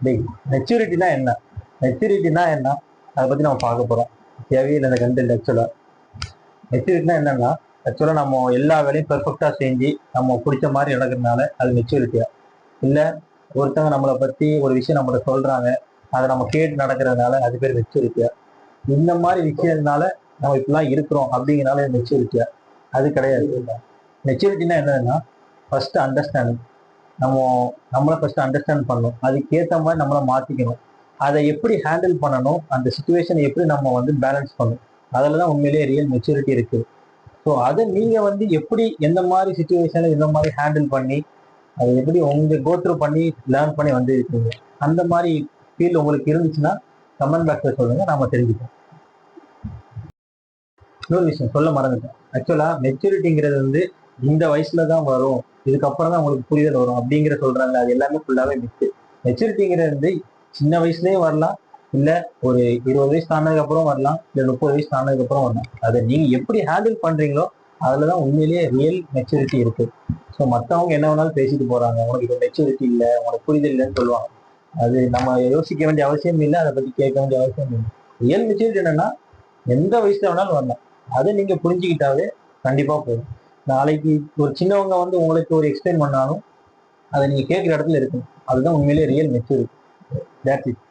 டேய் மெச்சூரிட்டினா என்ன? மெச்சூரிட்டினா என்ன? அதை பத்தி நம்ம பார்க்க போறோம். தேவையில் இந்த கண்டென்ட் ஆக்சுவலா மெச்சூரிட்டினா என்னன்னா ஆக்சுவலா நம்ம எல்லா வேலையும் பெர்ஃபெக்டாக செஞ்சு நம்ம பிடிச்ச மாதிரி நடக்கிறதுனால அது மெச்சூரிட்டியா இல்ல ஒருத்தவங்க நம்மளை பத்தி ஒரு விஷயம் நம்மள சொல்றாங்க அதை நம்ம கேட்டு நடக்கிறதுனால அது பேர் மெச்சூரிட்டியா இந்த மாதிரி விஷயத்தினால நம்ம இப்படிலாம் இருக்கிறோம் அப்படிங்கிறனால மெச்சூரிட்டியா அது கிடையாது. மெச்சூரிட்டினா என்னன்னா ஃபர்ஸ்ட் அண்டர்ஸ்டாண்டிங் நம்ம நம்மளை ஃபர்ஸ்ட் அண்டர்ஸ்டாண்ட் பண்ணணும். அதுக்கேற்ற மாதிரி நம்மளை மாற்றிக்கணும் அதை எப்படி ஹேண்டில் பண்ணணும்? அந்த சுச்சுவேஷனை எப்படி நம்ம வந்து பேலன்ஸ் பண்ணணும்? அதில் தான் உண்மையிலேயே ரியல் மெச்சூரிட்டி இருக்குது ஸோ அதை நீங்கள் வந்து எப்படி எந்த மாதிரி சுச்சுவேஷனில் எந்த மாதிரி ஹேண்டில் பண்ணி அதை எப்படி உங்கள் கோத்ரூ பண்ணி லேர்ன் பண்ணி வந்து இருக்கீங்க அந்த மாதிரி ஃபீல் உங்களுக்கு இருந்துச்சுன்னா கமெண்ட் பாக்ஸில் சொல்லுங்கள் நம்ம தெரிஞ்சுப்போம். இன்னொரு விஷயம் சொல்ல மறந்துட்டேன். ஆக்சுவலாக மெச்சூரிட்டிங்கிறது வந்து இந்த வயசுல தான் வரும். இதுக்கப்புறம் தான் உங்களுக்கு புரிதல் வரும் அப்படிங்கிற சொல்றாங்க. அது எல்லாமே ஃபுல்லாவே மித்து மெச்சூரிட்டிங்கிறது சின்ன வயசுலயே வரலாம். இல்ல ஒரு இருபது வயசு தாண்டதுக்கு அப்புறம் வரலாம். இல்ல முப்பது வயசு தாண்டதுக்கு அப்புறம் வரலாம். அதை நீங்க எப்படி ஹேண்டில் பண்றீங்களோ அதுலதான் உண்மையிலேயே ரியல் மெச்சூரிட்டி இருக்கு. ஸோ மற்றவங்க என்ன வேணாலும் பேசிட்டு போறாங்க. உனக்கு இப்போ மெச்சூரிட்டி இல்லை உனக்கு புரிதல் இல்லைன்னு சொல்லுவாங்க. அது நம்ம யோசிக்க வேண்டிய அவசியம் இல்லை. அதை பத்தி கேட்க வேண்டிய அவசியம் இல்லை. ரியல் மெச்சூரிட்டி என்னன்னா எந்த வயசுல வேணாலும் வரலாம். அதை நீங்க புரிஞ்சுக்கிட்டாவே கண்டிப்பா போதும். நாளைக்கு ஒரு சின்னவங்க வந்து உங்களுக்கு ஒரு எக்ஸ்பிளைன் பண்ணாலும் அதை நீங்க கேட்குற இடத்துல இருக்கணும். அதுதான் உண்மையிலேயே ரியல் மெச்சூரிட்டி தேட் இட்